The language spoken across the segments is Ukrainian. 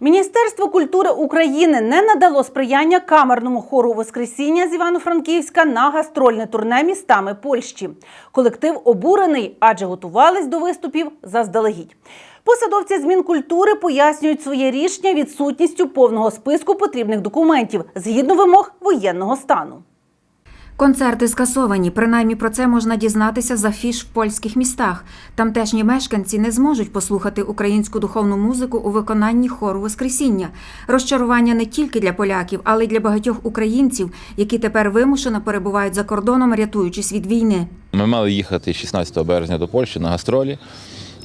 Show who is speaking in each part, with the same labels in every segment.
Speaker 1: Міністерство культури України не надало сприяння камерному хору Воскресіння з Івано-Франківська на гастрольне турне містами Польщі. Колектив обурений, адже готувались до виступів заздалегідь. Посадовці з Мінкультури пояснюють своє рішення відсутністю повного списку потрібних документів згідно вимог воєнного стану.
Speaker 2: Концерти скасовані. Принаймні про це можна дізнатися з афіш в польських містах. Тамтешні мешканці не зможуть послухати українську духовну музику у виконанні хору Воскресіння. Розчарування не тільки для поляків, але й для багатьох українців, які тепер вимушено перебувають за кордоном, рятуючись від війни.
Speaker 3: Ми мали їхати 16 березня до Польщі на гастролі.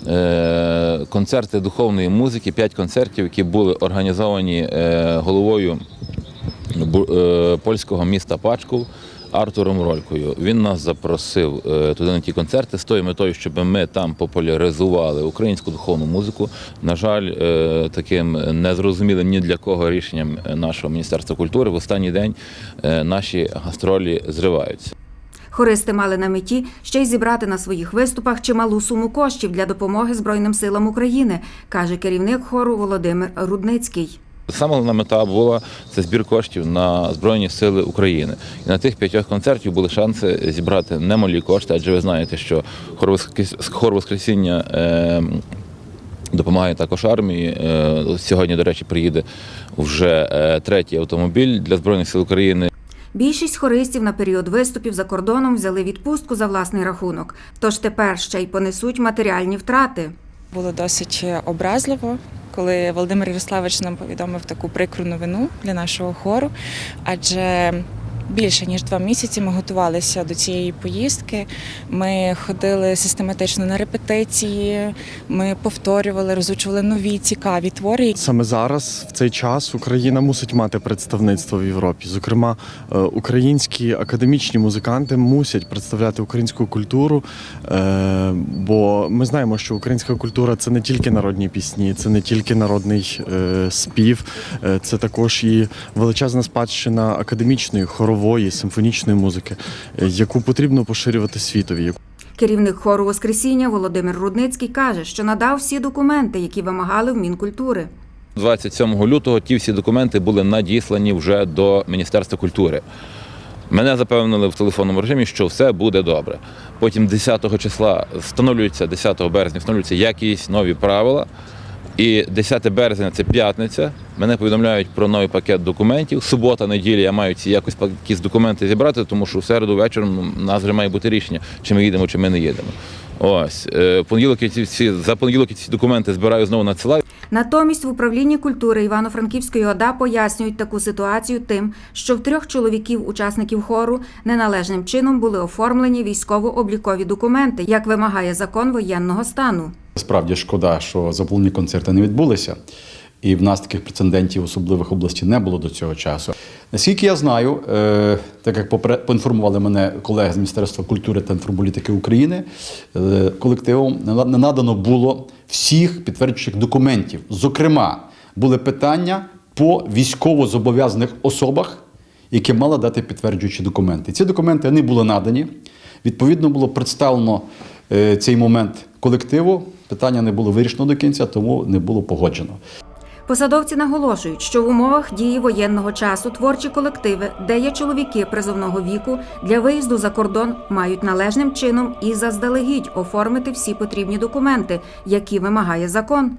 Speaker 3: Е, Концерти духовної музики, п'ять концертів, які були організовані е, головою е, польського міста Пачков Артуром Ролькою. Він нас запросив е, туди на ті концерти з тою метою, щоб ми там популяризували українську духовну музику. На жаль, е, таким незрозумілим ні для кого рішенням нашого міністерства культури в останній день е, наші гастролі зриваються.
Speaker 2: Хористи мали на меті ще й зібрати на своїх виступах чималу суму коштів для допомоги Збройним силам України, каже керівник хору Володимир Рудницький.
Speaker 3: Саме головна мета була це збір коштів на Збройні Сили України. І на тих п'ятьох концертів були шанси зібрати немалі кошти, адже ви знаєте, що хор Воскресіння е, допомагає також армії. Е, сьогодні, до речі, приїде вже е, третій автомобіль для Збройних сил України.
Speaker 2: Більшість хористів на період виступів за кордоном взяли відпустку за власний рахунок, тож тепер ще й понесуть матеріальні втрати.
Speaker 4: Було досить образливо, коли Володимир Ярославович нам повідомив таку прикру новину для нашого хору, адже більше ніж два місяці ми готувалися до цієї поїздки. Ми ходили систематично на репетиції, ми повторювали, розучували нові цікаві твори.
Speaker 5: Саме зараз, в цей час, Україна мусить мати представництво в Європі. Зокрема, е, українські академічні музиканти мусять представляти українську культуру, е, бо ми знаємо, що українська культура це не тільки народні пісні, це не тільки народний е, спів, це також і величезна спадщина академічної, хорової, симфонічної музики, е, яку потрібно поширювати світові.
Speaker 2: Керівник хору Воскресіння Володимир Рудницький каже, що надав всі документи, які вимагали в Мінкультури.
Speaker 3: 27 лютого ті всі документи були надіслані вже до Міністерства культури. Мене запевнили в телефонному режимі, що все буде добре. Потім 10 числа встановлюється, 10 березня встановлюються якісь нові правила. І 10 березня це п'ятниця. Мене повідомляють про новий пакет документів. Субота, неділя я маю ці якось якісь документи зібрати, тому що в середу вечором у нас вже має бути рішення, чи ми їдемо, чи ми не їдемо. Ось Е, понеділок ці всі за понеділок ці документи збираю знову надсилаю.
Speaker 2: Натомість в управлінні культури Івано-Франківської ОДА пояснюють таку ситуацію тим, що в трьох чоловіків, учасників хору, неналежним чином були оформлені військово-облікові документи, як вимагає закон воєнного стану.
Speaker 6: Справді шкода, що заплановані концерти не відбулися, і в нас таких прецедентів особливих областей не було до цього часу. Наскільки я знаю, е, так як поінформували мене колеги з Міністерства культури та інформполітики України, е, колективом не надано було всіх підтверджуючих документів. Зокрема, були питання по військово-зобов'язаних особах, які мали дати підтверджуючі документи. Ці документи не були надані. Відповідно, було представлено цей момент колективу. Питання не було вирішено до кінця, тому не було погоджено.
Speaker 2: Посадовці наголошують, що в умовах дії воєнного часу творчі колективи, де є чоловіки призовного віку, для виїзду за кордон мають належним чином і заздалегідь оформити всі потрібні документи, які вимагає закон.